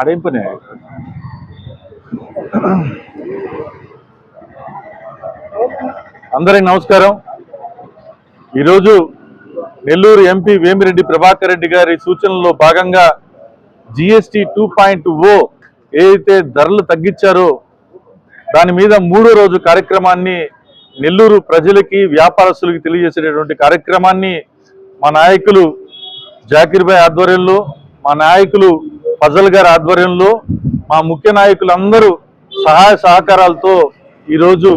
అడింపునే అందరికి నమస్కారం. ఈరోజు నెల్లూరు ఎంపీ వేమిరెడ్డి ప్రభాకర్ రెడ్డి గారి సూచనలో భాగంగా జిఎస్టి టూ పాయింట్ ఓ ఏదైతే ధరలు తగ్గించారో దాని మీద మూడో రోజు కార్యక్రమాన్ని నెల్లూరు ప్రజలకి వ్యాపారస్తులకి తెలియజేసేటటువంటి కార్యక్రమాన్ని మా నాయకులు జాకిర్ భాయ్ ఆధ్వర్యంలో మా నాయకులు ఫజల్ గారి ఆధ్వర్యంలో మా ముఖ్య నాయకులందరూ సహాయ సహకారాలతో ఈరోజు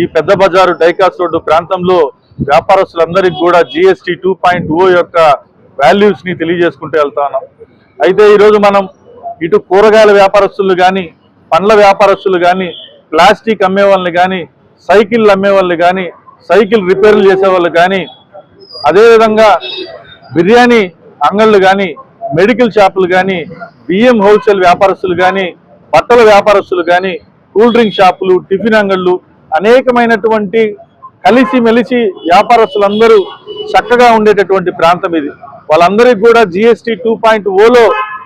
ఈ పెద్ద బజారు డైకాస్ రోడ్డు ప్రాంతంలో వ్యాపారస్తులందరికీ కూడా జిఎస్టి టూ పాయింట్ ఓ యొక్క వాల్యూస్ని తెలియజేసుకుంటూ వెళ్తున్నాం అయితే ఈరోజు మనం ఇటు కూరగాయల వ్యాపారస్తులు కానీ పండ్ల వ్యాపారస్తులు కానీ ప్లాస్టిక్ అమ్మే వాళ్ళని కానీ సైకిళ్ళు అమ్మే వాళ్ళు కానీ సైకిల్ రిపేర్లు చేసే వాళ్ళు కానీ అదేవిధంగా బిర్యానీ అంగళ్ళు కానీ మెడికల్ షాపులు కానీ బియ్యం హోల్సేల్ వ్యాపారస్తులు కానీ బట్టల వ్యాపారస్తులు కానీ కూల్ డ్రింక్ షాపులు టిఫిన్ అంగళ్ళు అనేకమైనటువంటి కలిసి మెలిసి వ్యాపారస్తులందరూ చక్కగా ఉండేటటువంటి ప్రాంతం ఇది. వాళ్ళందరికీ కూడా జిఎస్టి టూ పాయింట్ ఓలో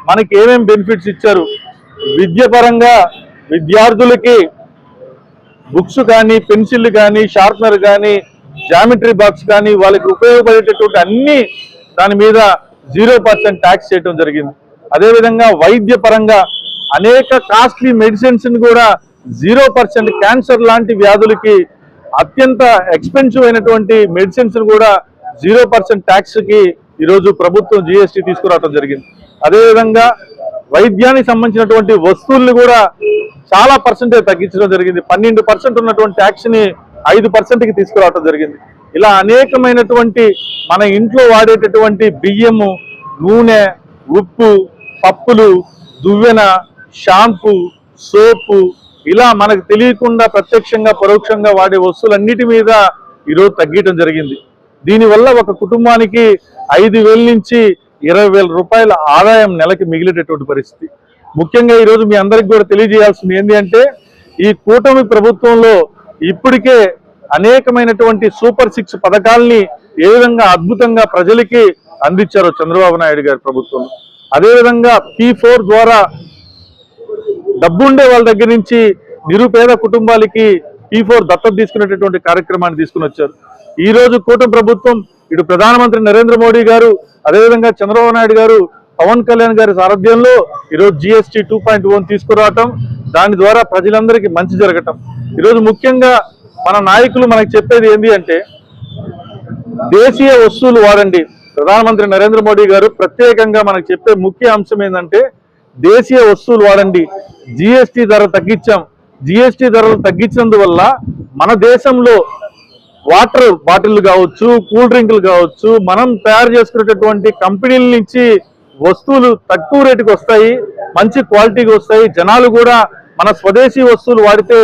మనకి ఏమేమి బెనిఫిట్స్ ఇచ్చారు? విద్య పరంగా విద్యార్థులకి బుక్స్ కానీ పెన్సిల్ కానీ షార్ప్నర్ కానీ జామెట్రీ బాక్స్ కానీ వాళ్ళకి ఉపయోగపడేటటువంటి అన్ని దాని మీద జీరో పర్సెంట్ ట్యాక్స్ చేయడం జరిగింది. అదేవిధంగా వైద్య పరంగా అనేక కాస్ట్లీ మెడిసిన్స్ కూడా జీరో పర్సెంట్ క్యాన్సర్ లాంటి వ్యాధులకి అత్యంత ఎక్స్పెన్సివ్ అయినటువంటి మెడిసిన్స్ కూడా జీరో పర్సెంట్ ట్యాక్స్కి ఈరోజు ప్రభుత్వం జిఎస్టీ తీసుకురావడం జరిగింది. అదేవిధంగా వైద్యానికి సంబంధించినటువంటి వస్తువుల్ని కూడా చాలా పర్సెంటేజ్ తగ్గించడం జరిగింది. పన్నెండు పర్సెంట్ ఉన్నటువంటి ట్యాక్స్ని ఐదు పర్సెంట్కి తీసుకురావడం జరిగింది. ఇలా అనేకమైనటువంటి మన ఇంట్లో వాడేటటువంటి బియ్యము నూనె ఉప్పు పప్పులు దువ్వెన షాంపూ సోపు ఇలా మనకు తెలియకుండా ప్రత్యక్షంగా పరోక్షంగా వాడే వస్తువులన్నిటి మీద ఈరోజు తగ్గించడం జరిగింది. దీనివల్ల ఒక కుటుంబానికి ఐదు వేల నుంచి ఇరవై వేల రూపాయల ఆదాయం నెలకి మిగిలేటటువంటి పరిస్థితి. ముఖ్యంగా ఈరోజు మీ అందరికి కూడా తెలియజేయాల్సింది ఏంటి అంటే ఈ కూటమి ప్రభుత్వంలో ఇప్పటికే అనేకమైనటువంటి సూపర్ సిక్స్ పథకాల్ని ఏ విధంగా అద్భుతంగా ప్రజలకి అందించారో చంద్రబాబు నాయుడు గారి ప్రభుత్వం. అదేవిధంగా పీ ఫోర్ ద్వారా డబ్బుండే వాళ్ళ దగ్గర నుంచి నిరుపేద కుటుంబాలకి పీ ఫోర్ దత్తత తీసుకునేటటువంటి కార్యక్రమాన్ని తీసుకుని వచ్చారు. ఈ రోజు కూటమి ప్రభుత్వం ఇటు ప్రధానమంత్రి నరేంద్ర మోడీ గారు అదేవిధంగా చంద్రబాబు నాయుడు గారు పవన్ కళ్యాణ్ గారి సారథ్యంలో ఈరోజు జిఎస్టీ టూ పాయింట్ వన్ తీసుకురావటం దాని ద్వారా ప్రజలందరికీ మంచి జరగటం. ఈరోజు ముఖ్యంగా మన నాయకులు మనకు చెప్పేది ఏంటి అంటే దేశీయ వస్తువులు వాడండి. ప్రధానమంత్రి నరేంద్ర మోడీ గారు ప్రత్యేకంగా మనకు చెప్పే ముఖ్య అంశం ఏంటంటే దేశీయ వస్తువులు వాడండి. జిఎస్టీ ధర తగ్గించాం. జిఎస్టీ ధరలు తగ్గించినందువల్ల మన దేశంలో వాటర్ బాటిల్ కావచ్చు కూల్ డ్రింకులు కావచ్చు మనం తయారు చేసుకునేటటువంటి కంపెనీల నుంచి వస్తువులు తక్కువ రేటుకి వస్తాయి మంచి క్వాలిటీకి వస్తాయి జనాలు కూడా మన స్వదేశీ వస్తువులు వాడితే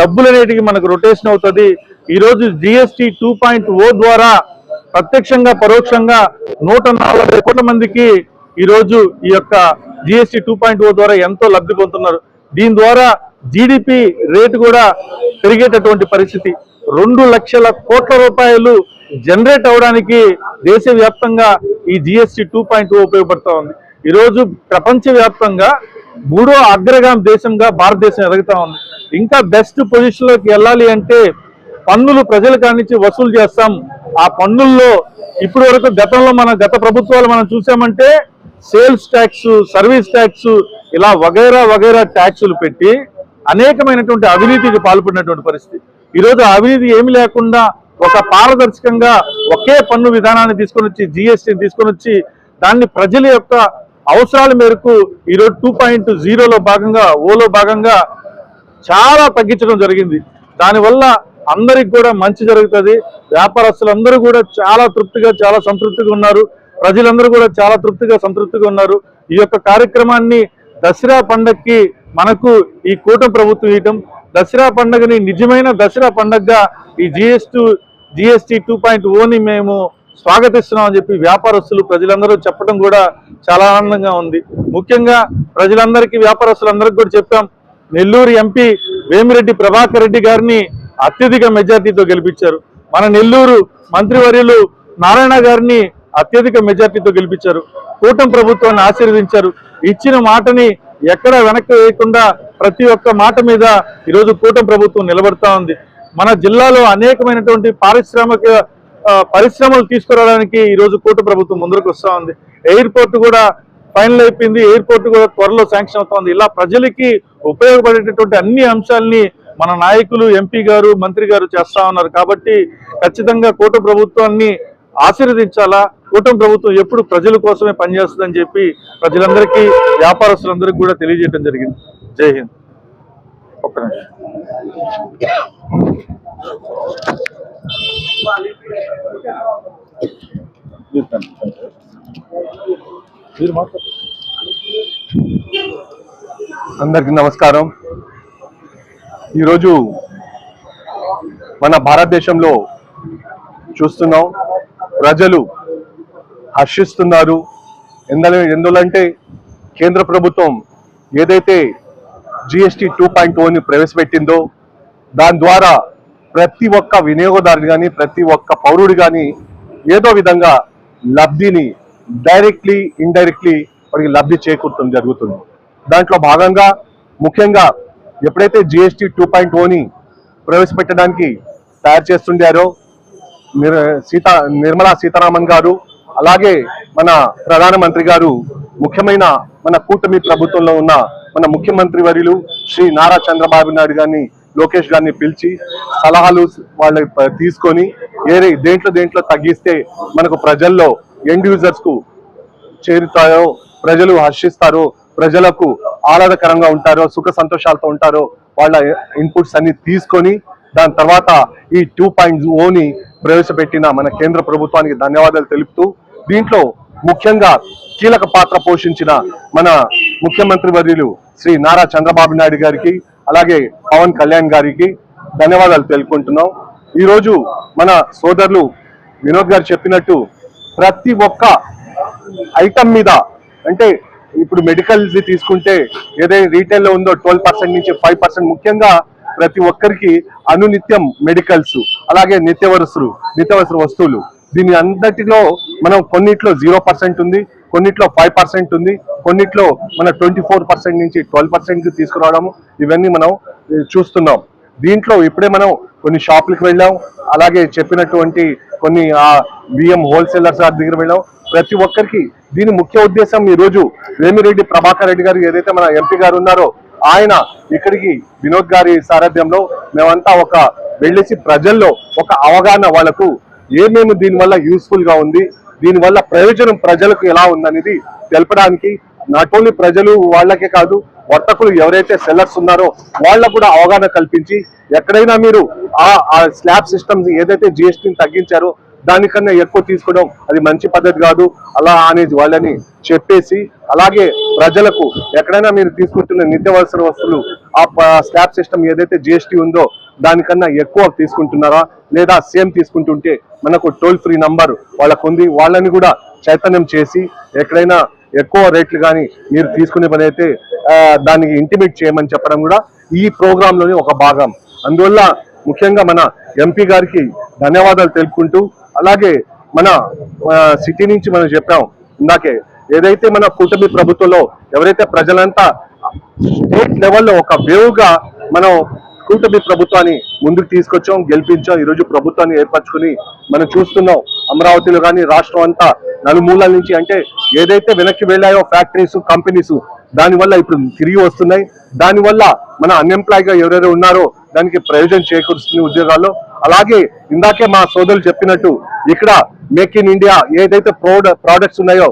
డబ్బులు అనేటివి మనకు రొటేషన్ అవుతుంది. ఈరోజు రోజు జిఎస్టి టూ పాయింట్ ఓ ద్వారా ప్రత్యక్షంగా పరోక్షంగా నూట నలభై కోట్ల మందికి ఈరోజు ఈ యొక్క జిఎస్టి టూ పాయింట్ ఓ ద్వారా ఎంతో లబ్ధి పొందుతున్నారు. దీని ద్వారా జీడిపి రేటు కూడా పెరిగేటటువంటి పరిస్థితి. రెండు లక్షల కోట్ల రూపాయలు జనరేట్ అవడానికి దేశవ్యాప్తంగా ఈ జిఎస్టీ టూ పాయింట్ టూ ఉపయోగపడుతూ ఉంది. ఈరోజు ప్రపంచవ్యాప్తంగా మూడో అగ్రగామి దేశంగా భారతదేశం ఎదుగుతా ఉంది. ఇంకా బెస్ట్ పొజిషన్లోకి వెళ్ళాలి అంటే పన్నులు ప్రజల కానించి వసూలు చేస్తాం. ఆ పన్నుల్లో ఇప్పటి వరకు గతంలో మన గత ప్రభుత్వాలు మనం చూసామంటే సేల్స్ ట్యాక్స్ సర్వీస్ ట్యాక్స్ ఇలా వగైరా వగైరా ట్యాక్సులు పెట్టి అనేకమైనటువంటి అవినీతికి పాల్పడినటువంటి పరిస్థితి. ఈరోజు అవినీతి ఏమి లేకుండా ఒక పారదర్శకంగా ఒకే పన్ను విధానాన్ని తీసుకొని వచ్చి జిఎస్టీని తీసుకొని వచ్చి దాన్ని ప్రజల యొక్క అవసరాల మేరకు ఈరోజు టూ పాయింట్ జీరోలో భాగంగా ఓలో భాగంగా చాలా తగ్గించడం జరిగింది. దానివల్ల అందరికి కూడా మంచి జరుగుతుంది. వ్యాపారస్తులందరూ కూడా చాలా తృప్తిగా చాలా సంతృప్తిగా ఉన్నారు. ప్రజలందరూ కూడా చాలా తృప్తిగా సంతృప్తిగా ఉన్నారు. ఈ యొక్క కార్యక్రమాన్ని దసరా పండగకి మనకు ఈ కూటమి ప్రభుత్వం ఇవ్వటం దసరా పండుగని నిజమైన దసరా పండగగా ఈ జిఎస్టీ జిఎస్టీ టూ పాయింట్ ఓని మేము స్వాగతిస్తున్నాం అని చెప్పి వ్యాపారస్తులు ప్రజలందరూ చెప్పడం కూడా చాలా ఆనందంగా ఉంది. ముఖ్యంగా ప్రజలందరికీ వ్యాపారస్తులందరికీ కూడా చెప్పాం. నెల్లూరు ఎంపీ వేమిరెడ్డి ప్రభాకర్ రెడ్డి గారిని అత్యధిక మెజార్టీతో గెలిపించారు. మన నెల్లూరు మంత్రివర్యులు నారాయణ గారిని అత్యధిక మెజార్టీతో గెలిపించారు. కూటమి ప్రభుత్వాన్ని ఆశీర్వదించారు. ఇచ్చిన మాటని ఎక్కడ వెనక్కి వేయకుండా ప్రతి ఒక్క మాట మీద ఈరోజు కూటమి ప్రభుత్వం నిలబడతా ఉంది. మన జిల్లాలో అనేకమైనటువంటి పారిశ్రామిక పరిశ్రమలు తీసుకురావడానికి ఈరోజు కూట ప్రభుత్వం ముందుకు వస్తూ ఉంది. ఎయిర్పోర్ట్ కూడా ఫైనల్ అయిపోయింది. ఎయిర్పోర్ట్ కూడా త్వరలో శాంక్షన్ అవుతోంది ఇలా ప్రజలకి ఉపయోగపడేటటువంటి అన్ని అంశాలని మన నాయకులు ఎంపీ గారు మంత్రి గారు చేస్తా ఉన్నారు. కాబట్టి ఖచ్చితంగా కూట ప్రభుత్వాన్ని ఆశీర్వదించాలా? కూటమి ప్రభుత్వం ఎప్పుడు ప్రజల కోసమే పనిచేస్తుందని చెప్పి ప్రజలందరికీ వ్యాపారస్తులందరికీ కూడా తెలియజేయడం జరిగింది. జై హింద్. ఒక్క నిమిషం. మీరు మాట్లాడు. అందరికి నమస్కారం. ఈరోజు మన భారతదేశంలో చూస్తున్నాం ప్రజలు హర్షిస్తున్నారు. ఎందులంటే కేంద్ర ప్రభుత్వం ఏదైతే జిఎస్టీ టూ పాయింట్ ఓని ప్రవేశపెట్టిందో దాని ద్వారా ప్రతి ఒక్క వినియోగదారుని కానీ ప్రతి ఒక్క పౌరుడు కానీ ఏదో విధంగా లబ్ధిని డైరెక్ట్లీ ఇండైరెక్ట్లీ వారికి లబ్ధి చేకూర్చడం జరుగుతుంది. దాంట్లో భాగంగా ముఖ్యంగా ఎప్పుడైతే జిఎస్టి టూ పాయింట్ ఓని ప్రవేశపెట్టడానికి తయారు చేస్తుండారో నిర్ సీతా నిర్మలా సీతారామన్ గారు అలాగే మన ప్రధానమంత్రి గారు ముఖ్యమైన మన కూటమి ప్రభుత్వంలో ఉన్న మన ముఖ్యమంత్రి వర్యులు శ్రీ నారా చంద్రబాబు నాయుడు గారిని లోకేష్ గారిని పిలిచి సలహాలు వాళ్ళ తీసుకొని ఏరే దేంట్లో దేంట్లో తగ్గిస్తే మనకు ప్రజల్లో ఎండ్ యూజర్స్కు చేరుతాయో ప్రజలు హర్షిస్తారో ప్రజలకు ఆహ్లాదకరంగా ఉంటారో సుఖ సంతోషాలతో ఉంటారో వాళ్ళ ఇన్పుట్స్ అన్ని తీసుకొని దాని తర్వాత ఈ టూ పాయింట్ ఓని ప్రవేశపెట్టిన మన కేంద్ర ప్రభుత్వానికి ధన్యవాదాలు తెలుపుతూ దీంట్లో ముఖ్యంగా కీలక పాత్ర పోషించిన మన ముఖ్యమంత్రి వర్యులు శ్రీ నారా చంద్రబాబు నాయుడు గారికి అలాగే పవన్ కళ్యాణ్ గారికి ధన్యవాదాలు తెలుపుకుంటున్నాం. ఈరోజు మన సోదరులు వినోద్ గారు చెప్పినట్టు ప్రతి ఒక్క ఐటమ్ మీద అంటే ఇప్పుడు మెడికల్ తీసుకుంటే ఏదైతే రీటైల్లో ఉందో ట్వెల్వ్ పర్సెంట్ నుంచి ఫైవ్ పర్సెంట్ ముఖ్యంగా ప్రతి ఒక్కరికి అనునిత్యం మెడికల్స్ అలాగే నిత్యవసరు నిత్యవసర వస్తువులు. దీని అందటిలో మనం కొన్నిట్లో జీరో పర్సెంట్ ఉంది కొన్నిట్లో ఫైవ్ పర్సెంట్ ఉంది కొన్నిట్లో మన ట్వంటీ ఫోర్ పర్సెంట్ నుంచి ట్వెల్వ్ పర్సెంట్ తీసుకురావడం ఇవన్నీ మనం చూస్తున్నాం. దీంట్లో ఇప్పుడే మనం కొన్ని షాపులకు వెళ్ళాం అలాగే చెప్పినటువంటి కొన్ని ఆ బియ్యం హోల్సేలర్స్ గారి దగ్గర వెళ్ళాం. ప్రతి ఒక్కరికి దీని ముఖ్య ఉద్దేశం ఈ రోజు వేమిరెడ్డి ప్రభాకర్ రెడ్డి గారు ఏదైతే మన ఎంపీ గారు ఉన్నారో ఆయన ఇక్కడికి వినోద్ గారి సారథ్యంలో మేమంతా ఒక వెళ్ళేసి ప్రజల్లో ఒక అవగాహన వాళ్ళకు ఏమేమి దీనివల్ల యూస్ఫుల్గా ఉంది దీనివల్ల ప్రయోజనం ప్రజలకు ఎలా ఉందనేది తెలపడానికి నాట్ ఓన్లీ ప్రజలు వాళ్ళకే కాదు వర్తకులు ఎవరైతే సెల్లర్స్ ఉన్నారో వాళ్ళకు కూడా అవగాహన కల్పించి ఎక్కడైనా మీరు ఆ ఆ స్లాబ్ సిస్టమ్ ఏదైతే జిఎస్టీని తగ్గించారో దానికన్నా ఎక్కువ తీసుకోవడం అది మంచి పద్ధతి కాదు అలా అనేది వాళ్ళని చెప్పేసి అలాగే ప్రజలకు ఎక్కడైనా మీరు తీసుకుంటున్న నిత్యావసర వస్తువులు ఆ స్లాబ్ సిస్టమ్ ఏదైతే జిఎస్టీ ఉందో దానికన్నా ఎక్కువ తీసుకుంటున్నారా? లేదా సేమ్ తీసుకుంటుంటే మనకు టోల్ ఫ్రీ నంబర్ వాళ్ళకు ఉంది వాళ్ళని కూడా చైతన్యం చేసి ఎక్కడైనా ఎక్కువ రేట్లు కానీ మీరు తీసుకునే పని అయితే దానికి ఇంటిమేట్ చేయమని చెప్పడం కూడా ఈ ప్రోగ్రాంలోనే ఒక భాగం. అందువల్ల ముఖ్యంగా మన ఎంపీ గారికి ధన్యవాదాలు తెలుపుకుంటూ అలాగే మన సిటీ నుంచి మనం చెప్పాం ఇందాకే ఏదైతే మన కూటమి ప్రభుత్వంలో ఎవరైతే ప్రజలంతా స్టేట్ లెవెల్లో ఒక వేవ్గా మనం కూటమి ప్రభుత్వాన్ని ముందుకు తీసుకొచ్చాం గెలిపించాం ఈరోజు ప్రభుత్వాన్ని ఏర్పరచుకుని మనం చూస్తున్నాం. అమరావతిలో కానీ రాష్ట్రం అంతా నలుమూలల నుంచి అంటే ఏదైతే వెనక్కి వెళ్ళాయో ఫ్యాక్టరీస్ కంపెనీస్ దానివల్ల ఇప్పుడు తిరిగి వస్తున్నాయి. దానివల్ల మన అన్ఎంప్లాయ్గా ఎవరెవరు ఉన్నారో దానికి ప్రయోజనం చేకూరుస్తుంది ఉద్యోగాల్లో. అలాగే ఇందాకే మా సోదరులు చెప్పినట్టు ఇక్కడ మేక్ ఇన్ ఇండియా ఏదైతే ప్రోడ ప్రోడక్ట్స్ ఉన్నాయో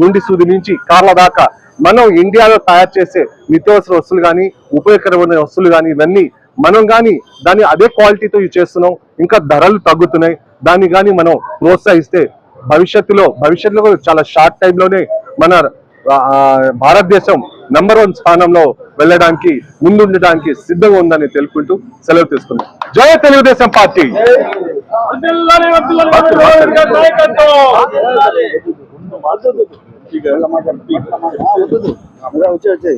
గుండి సూది నుంచి కార్ల దాకా మనం ఇండియాలో తయారు చేసే నిత్యావసర వస్తువులు కానీ ఉపయోగకరమైన వస్తువులు కానీ ఇవన్నీ మనం కానీ దాన్ని అదే క్వాలిటీతో యూజ్ చేస్తున్నాం ఇంకా ధరలు తగ్గుతున్నాయి దాన్ని కానీ మనం ప్రోత్సహిస్తే భవిష్యత్తులో భవిష్యత్తులో కూడా చాలా షార్ట్ టైంలోనే మన భారతదేశం నంబర్ వన్ స్థానంలో వెళ్ళడానికి ముందుండడానికి సిద్ధంగా ఉందని తెలుపుకుంటూ సెలవు తీసుకున్నాం జయ తెలుగుదేశం పార్టీ వచ్చి వచ్చి